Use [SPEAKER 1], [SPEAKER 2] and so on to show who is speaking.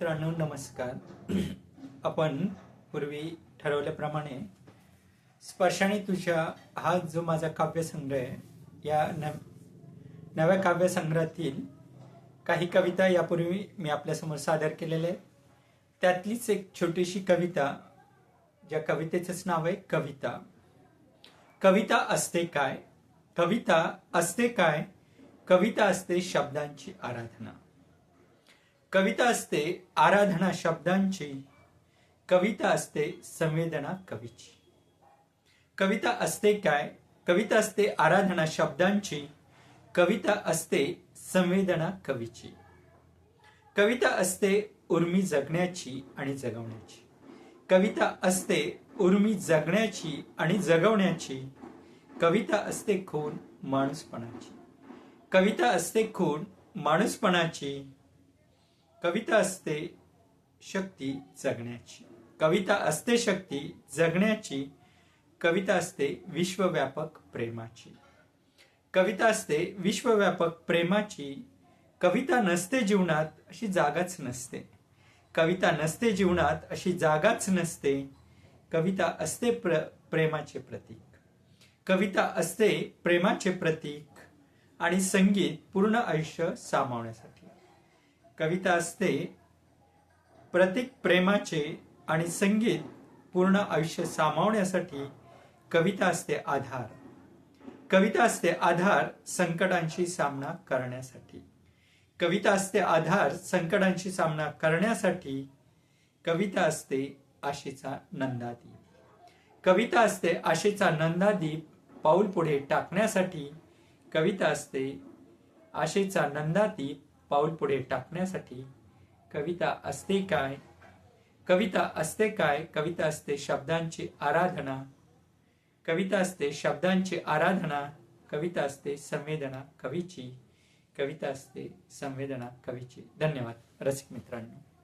[SPEAKER 1] मित्रांनो नमस्कार. आपण पूर्वी ठरवल्याप्रमाणे स्पर्शाने तुझ्या हा जो माझा काव्यसंग्रह आहे या नव नव्या काव्यसंग्रहातील काही कविता यापूर्वी मी आपल्यासमोर सादर केलेल्या आहेत. त्यातलीच एक छोटीशी कविता ज्या कवितेचंच नाव आहे कविता. कविता असते काय? कविता असते काय? कविता असते शब्दांची आराधना. कविता असते आराधना शब्दांची कविता असते संवेदना कवीची. कविता असते काय? कविता असते आराधना शब्दांची कविता असते संवेदना कवीची. कविता असते उर्मी जगण्याची आणि जगवण्याची. कविता असते उर्मी जगण्याची आणि जगवण्याची. कविता असते खून माणूसपणाची. कविता असते खून माणूसपणाची. कविता असते शक्ती जगण्याची. कविता असते शक्ती जगण्याची. कविता असते विश्वव्यापक प्रेमाची. कविता असते विश्वव्यापक प्रेमाची. कविता नसते जीवनात अशी जागाच नसते. कविता नसते जीवनात अशी जागाच नसते. कविता असते प्र प्रेमाचे प्रतीक. कविता असते प्रेमाचे प्रतीक आणि संगीत पूर्ण आयुष्य सामावण्यासाठी. कविता असते प्रतीक प्रेमाचे आणि संगीत पूर्ण आयुष्य सामावण्यासाठी कविता असते आधार. कविता असते आधार संकटांशी सामना करण्यासाठी. कविता असते आधार संकटांशी सामना करण्यासाठी कविता असते आशेचा नंदादीप. कविता असते आशेचा नंदादीप पाऊल पुढे टाकण्यासाठी कविता असते आशेचा नंदादीप पाऊल पुढे टाकण्यासाठी कविता असते काय? कविता असते काय? कविता असते शब्दांची आराधना. कविता असते शब्दांची आराधना. कविता असते संवेदना कवीची. कविता असते संवेदना कवीची. धन्यवाद. रसिक मित्रांनो.